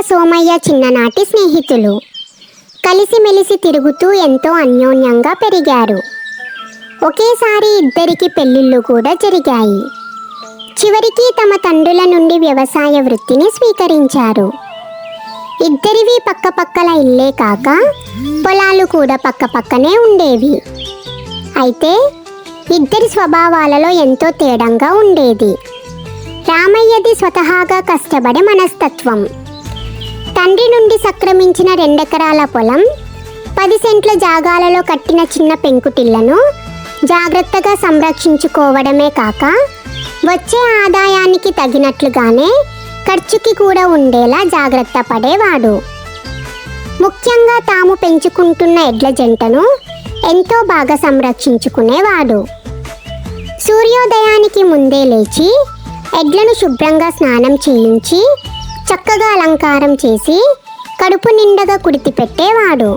సోమయ్య చిన్ననాటి స్నేహితులు. కలిసిమెలిసి తిరుగుతూ ఎంతో అన్యోన్యంగా పెరిగారు. ఒకేసారి ఇద్దరికి పెళ్ళిళ్ళు కూడా జరిగాయి. చివరికి తమ తండ్రుల నుండి వ్యవసాయ వృత్తిని స్వీకరించారు. ఇద్దరివి పక్కపక్కల ఇల్లే కాక పొలాలు కూడా పక్కపక్కనే ఉండేవి. అయితే ఇద్దరి స్వభావాలలో ఎంతో తేడంగా ఉండేది. రామయ్యది స్వతహాగా కష్టపడే మనస్తత్వం. తండ్రి నుండి సక్రమించిన రెండెకరాల పొలం పది సెంట్ల జాగాలలో కట్టిన చిన్న పెంకుటిళ్ళను జాగ్రత్తగా సంరక్షించుకోవడమే కాక వచ్చే ఆదాయానికి తగినట్లుగానే ఖర్చుకి కూడా ఉండేలా జాగ్రత్త పడేవాడు. ముఖ్యంగా తాము పెంచుకుంటున్న ఎడ్ల జంటను ఎంతో బాగా సంరక్షించుకునేవాడు. సూర్యోదయానికి ముందే లేచి ఎడ్లను శుభ్రంగా స్నానం చేయించి చక్కగా అలంకారం చేసి కడుపు నిండగా కుడితి పెట్టేవాడు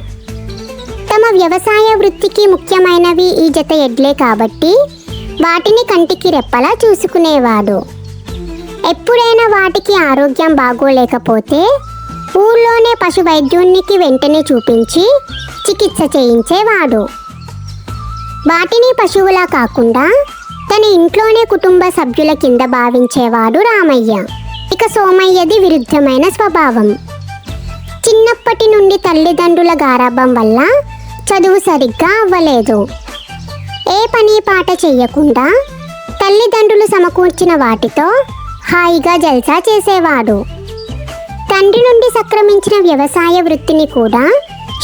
తమ వ్యవసాయ వృత్తికి ముఖ్యమైనవి ఈ జత ఎడ్లే కాబట్టి వాటిని కంటికి రెప్పలా చూసుకునేవాడు. ఎప్పుడైనా వాటికి ఆరోగ్యం బాగోలేకపోతే ఊళ్ళోనే పశు వైద్యునికి వెంటనే చూపించి చికిత్స చేయించేవాడు. వాటిని పశువులా కాకుండా తన ఇంట్లోనే కుటుంబ సభ్యుల కింద భావించేవాడు రామయ్య. ఇక సోమయ్యది విరుద్ధమైన స్వభావం. చిన్నప్పటి నుండి తల్లిదండ్రుల గారాభం వల్ల చదువు సరిగ్గా అవ్వలేదు. ఏ పని పాట చెయ్యకుండా తల్లిదండ్రులు సమకూర్చిన వాటితో హాయిగా జల్సా చేసేవాడు. తండ్రి నుండి సక్రమించిన వ్యవసాయ వృత్తిని కూడా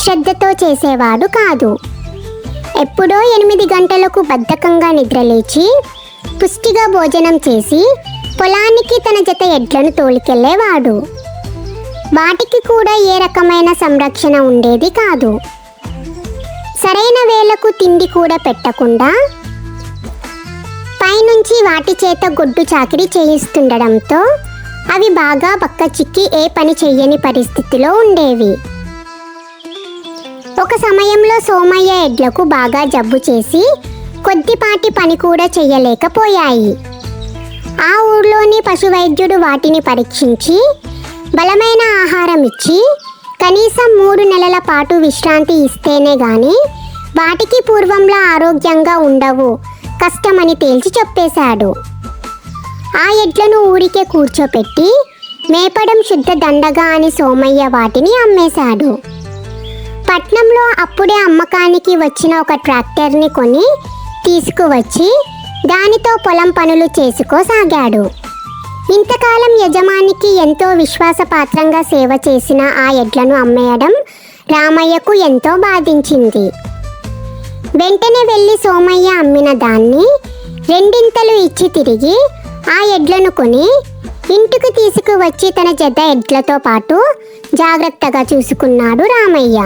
శ్రద్ధతో చేసేవాడు కాదు. ఎప్పుడో ఎనిమిది గంటలకు బద్ధకంగా నిద్రలేచి పుష్టిగా భోజనం చేసి పొలానికి తన జత ఎడ్లను తోలుకెళ్ళేవాడు వాటికి కూడా ఏ రకమైన సంరక్షణ ఉండేది కాదు. సరైన వేళకు తిండి కూడా పెట్టకుండా పైనుంచి వాటి చేత గొడ్డు చాకిరీ చేయిస్తుండడంతో అవి బాగా బక్క చిక్కి ఏ పని చెయ్యని పరిస్థితిలో ఉండేవి. ఒక సమయంలో సోమయ్య ఎడ్లకు బాగా జబ్బు చేసి కొద్దిపాటి పని కూడా చెయ్యలేకపోయాయి. ఆ ఊర్లోని పశు వైద్యుడు వాటిని పరీక్షించి బలమైన ఆహారం ఇచ్చి కనీసం మూడు నెలల పాటు విశ్రాంతి ఇస్తేనే గాని వాటికి పూర్వంలో ఆరోగ్యంగా ఉండవు కష్టమని తేల్చి చెప్పేశాడు. ఆ ఎడ్లను ఊరికే కూర్చోపెట్టి మేపడం శుద్ధ దండగా అని సోమయ్య వాటిని అమ్మేశాడు. పట్నంలో అప్పుడే అమ్మకానికి వచ్చిన ఒక ట్రాక్టర్ని కొని తీసుకువచ్చి దానితో పొలం పనులు చేసుకోసాగాడు. ఇంతకాలం యజమానికి ఎంతో విశ్వాసపాత్రంగా సేవ చేసిన ఆ ఎడ్లను అమ్మేయడం రామయ్యకు ఎంతో బాధించింది. వెంటనే వెళ్ళి సోమయ్య అమ్మిన దాన్ని రెండింతలు ఇచ్చి తిరిగి ఆ ఎడ్లను కొని ఇంటికి తీసుకువచ్చి తన జత ఎడ్లతో పాటు జాగ్రత్తగా చూసుకున్నాడు రామయ్య.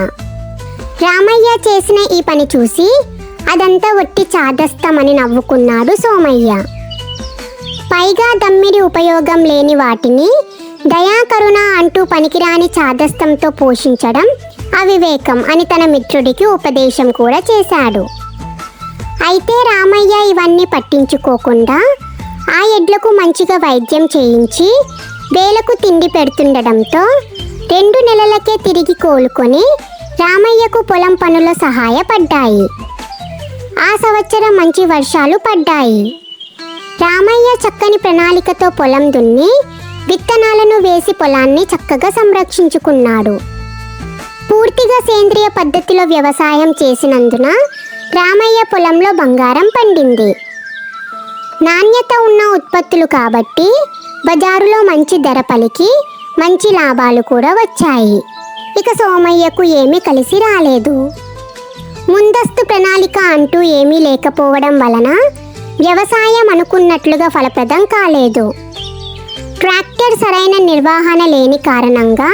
రామయ్య చేసిన ఈ పని చూసి అదంతా ఒట్టి చాదస్తమని నవ్వుకున్నాడు సోమయ్య. పైగా దమ్మిడి ఉపయోగం లేని వాటిని దయాకరుణ అంటూ పనికిరాని చాదస్తంతో పోషించడం అవివేకం అని తన మిత్రుడికి ఉపదేశం కూడా చేశాడు. అయితే రామయ్య ఇవన్నీ పట్టించుకోకుండా ఆ ఎడ్లకు మంచిగా వైద్యం చేయించి వేలకు తిండి పెడుతుండడంతో రెండు నెలలకే తిరిగి కోలుకొని రామయ్యకు పొలం పనుల సహాయపడ్డాయి. ఆ సంవత్సరం మంచి వర్షాలు పడ్డాయి. రామయ్య చక్కని ప్రణాళికతో పొలం దున్ని విత్తనాలను వేసి పొలాన్ని చక్కగా సంరక్షించుకున్నాడు. పూర్తిగా సేంద్రియ పద్ధతిలో వ్యవసాయం చేసినందున రామయ్య పొలంలో బంగారం పండింది. నాణ్యత ఉన్న ఉత్పత్తులు కాబట్టి బజారులో మంచి ధర పలికి మంచి లాభాలు కూడా వచ్చాయి. ఇక సోమయ్యకు ఏమీ కలిసి రాలేదు. ముందస్తు ప్రణాళిక అంటూ ఏమీ లేకపోవడం వలన వ్యవసాయం అనుకున్నట్లుగా ఫలప్రదం కాలేదు. ట్రాక్టర్ సరైన నిర్వహణ లేని కారణంగా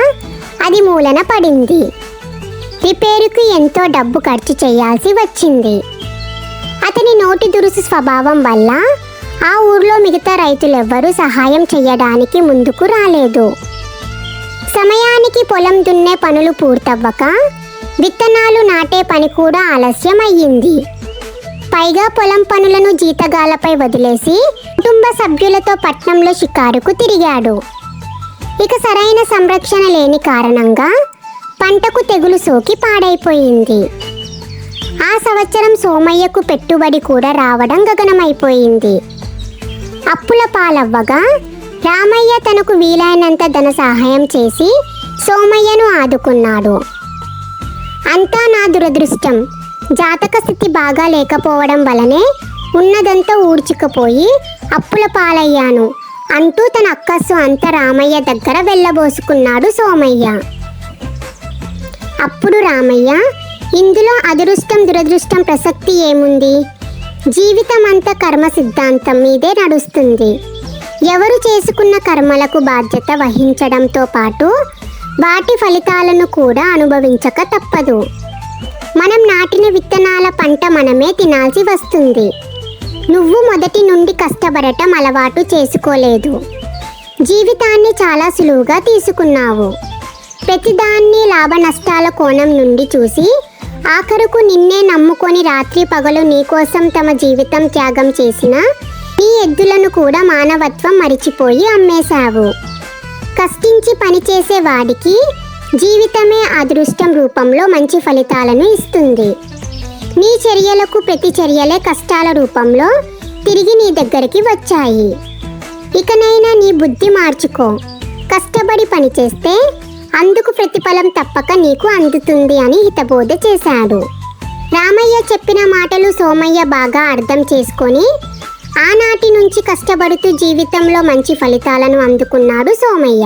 అది మూలన పడింది. రిపేరుకు ఎంతో డబ్బు ఖర్చు చేయాల్సి వచ్చింది. అతని నోటి దురుసు స్వభావం వల్ల ఆ ఊర్లో మిగతా రైతులెవ్వరూ సహాయం చేయడానికి ముందుకు రాలేదు. సమయానికి పొలం దున్నే పనులు పూర్తవ్వక విత్తనాలు నాటే పని కూడా ఆలస్యం అయ్యింది పైగా పొలం పనులను జీతగాలపై వదిలేసి కుటుంబ సభ్యులతో పట్నంలో షికారుకు తిరిగాడు. ఇక సరైన సంరక్షణ లేని కారణంగా పంటకు తెగులు సోకి పాడైపోయింది. ఆ సంవత్సరం సోమయ్యకు పెట్టుబడి కూడా రావడం గగనమైపోయింది. అప్పుల పాలవ్వగా రామయ్య తనకు వీలైనంత ధన సహాయం చేసి సోమయ్యను ఆదుకున్నాడు. అంతా నా దురదృష్టం జాతక స్థితి బాగా లేకపోవడం వలనే ఉన్నదంతా ఊడ్చుకుపోయి అప్పుల పాలయ్యాను. అంటూ తన అక్కస్సు అంత రామయ్య దగ్గర వెళ్ళబోసుకున్నాడు సోమయ్య. అప్పుడు రామయ్య ఇందులో అదృష్టం దురదృష్టం ప్రసక్తి ఏముంది? జీవితం అంతా కర్మ సిద్ధాంతం మీదే నడుస్తుంది. ఎవరు చేసుకున్న కర్మలకు బాధ్యత వహించడంతో పాటు వాటి ఫలితాలను కూడా అనుభవించక తప్పదు. మనం నాటిన విత్తనాల పంట మనమే తినాల్సి వస్తుంది. నువ్వు మొదటి నుండి కష్టపడటం అలవాటు చేసుకోలేదు. జీవితాన్ని చాలా సులువుగా తీసుకున్నావు. ప్రతిదాన్ని లాభ నష్టాల కోణం నుండి చూసి ఆఖరుకు నిన్నే నమ్ముకొని రాత్రి పగలు నీకోసం తమ జీవితం త్యాగం చేసిన నీ ఎద్దులను కూడా మానవత్వం మరిచిపోయి అమ్మేశావు. కష్టించి పనిచేసే వాడికి జీవితమే అదృష్టం రూపంలో మంచి ఫలితాలను ఇస్తుంది. నీ చర్యలకు ప్రతి చర్యలే కష్టాల రూపంలో తిరిగి నీ దగ్గరికి వచ్చాయి. ఇకనైనా నీ బుద్ధి మార్చుకో. కష్టపడి పనిచేస్తే అందుకు ప్రతిఫలం తప్పక నీకు అందుతుంది అని హితబోధ చేశాడు. రామయ్య చెప్పిన మాటలు సోమయ్య బాగా అర్థం చేసుకొని ఆనాటి నుంచి కష్టపడుతూ జీవితంలో మంచి ఫలితాలను అందుకున్నాడు సోమయ్య.